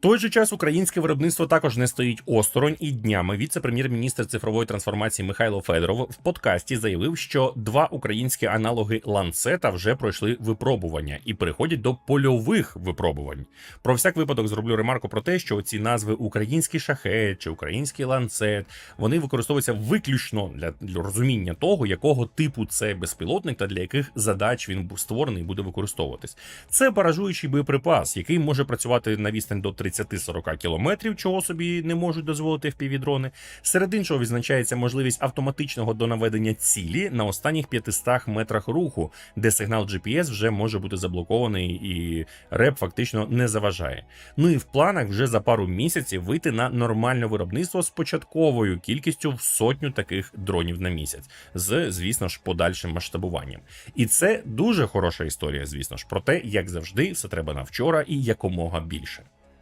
той же час українське виробництво також не стоїть осторонь і днями. Віце-прем'єр-міністр цифрової трансформації Михайло Федоров в подкасті заявив, що два українські аналоги ланцета вже пройшли випробування і переходять до польових випробувань. Про всяк випадок зроблю ремарку про те, що ці назви український шахет чи український ланцет вони використовуються виключно для, розуміння того, якого типу це безпілотник та для яких задач він був створений і буде використовуватись. Це баражуючий боєприпас, який може працювати на відстань до 30-40 кілометрів, чого собі не можуть дозволити впівдрони. Серед іншого відзначається можливість автоматичного донаведення цілі на останніх 500 метрах руху, де сигнал GPS вже може бути заблокований і реп фактично не заважає. Ну і в планах вже за пару місяців вийти на нормальне виробництво з початковою кількістю в сотню таких дронів на місяць, з звісно ж подальшим масштабуванням. І це дуже хороша історія, звісно ж, про те, як завжди, все треба на вчора і якомога більше.